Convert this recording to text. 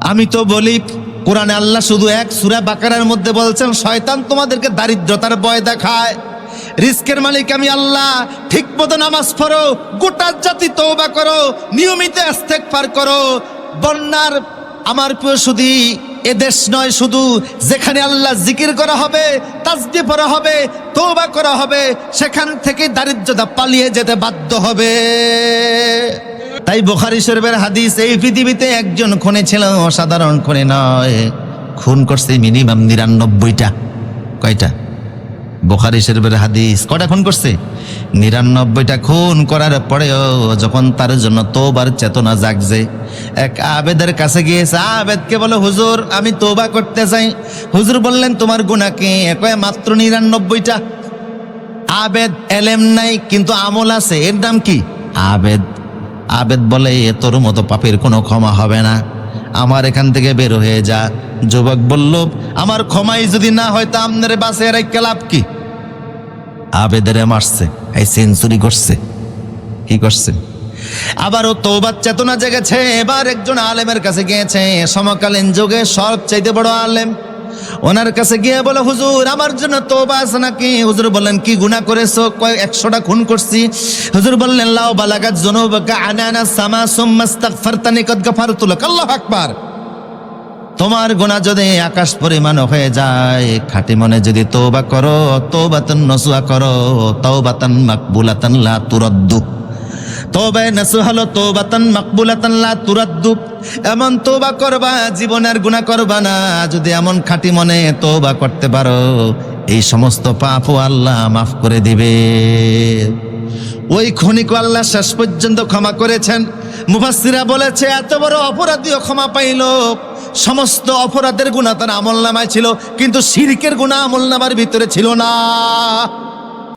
আমি তো বলি, কোরআনে আল্লাহ শুধু এক সুরা বাকারার মধ্যে বলছেন, শয়তান তোমাদেরকে দারিদ্রতার ভয় দেখায়। রিস্কের মালিক আমি আল্লাহ। ঠিক মতো নামাজ পড়ো, গোটা জাতি তওবা করো, নিয়মিত আস্তেক পার করো। বন্যার আমার প্রিয় সুদী, এ দেশ নয় শুধু যেখানে আল্লাহ জিকির করা হবে তাজদি পড়া হবে, তওবা করা হবে, সেখান থেকে দারিদ্রতা পালিয়ে যেতে বাধ্য হবে। তাই বোখারি শরীফের হাদিস, এই পৃথিবীতে একজন খুনে ছিল, অসাধারণ খুনে নয়। খুন করছে মিনিমাম নিরানব্বইটা। কয়টা? বোখারি শরীফের হাদিস কটা খুন করছে? নিরানব্বইটা খুন করার পরেও যখন তার জন্য তোবার চেতনা জাগছে, এক আবেদের কাছে গিয়েছে, আবেদকে বলে, হুজুর, আমি তোবা করতে চাই। হুজুর বললেন, তোমার গুণা কি? কয়ে, মাত্র নিরানব্বইটা। আবেদ এলেম নাই, কিন্তু আমল আছে। এর নাম কি? আবেদ আবেদ বলে, এ তোর মতো পাপের কোনো ক্ষমা হবে না। আমার এখান থেকে বের হয়ে যা। যুবক বলল, আমার ক্ষমাই যদি না হয়, তা আমনের বাসে এর লাভ কি? আবেদের মারছে, এই সেঞ্চুরি করছে। কি করছে? আবারও তৌবার চেতনা জেগেছে। এবার একজন আলেমের কাছে গিয়েছে। সমকালীন যুগে সব চাইতে বড় আলেম। ওনার কাছে গিয়ে বলে, হুজুর, আমার জন্য তোবা আছে নাকি? হুজুর বললেন, কি গুনাহ করেছ? কয়, একশোটা খুন করছি। হুজুর বললেন, লাও বালাগাত জুনুবাকা আনানা সামা সুম্মা ইস্তাগফারতানি কদ গাফারতু লাক আল্লাহু আকবার। তোমার গুণা যদি আকাশ পরিমাণ হয়ে যায়, খাটি মনে যদি তৌবা করো তৌবাতান নসুয়া করো তৌবাতান মাকবুলাতান লা তুরাদ্দু। তবে নাসুহালো তৌবাতান মাকবুলাতান লা তুরাদ্দু। এমন তৌবা করবা, জীবনের গুনাহ করবা না। যদি এমন খাঁটি মনে তৌবা করতে পারো, এই সমস্ত পাপও আল্লাহ মাফ করে দিবে। ওই খনিক আল্লাহ শেষ পর্যন্ত ক্ষমা করেছেন। মুফাসসিরা বলেছে, এত বড় অপরাধীও ক্ষমা পাইল। সমস্ত অপরাধের গুণা তার আমল নামায় ছিল, কিন্তু শিরকের গুণা আমল নামার ভিতরে ছিল না।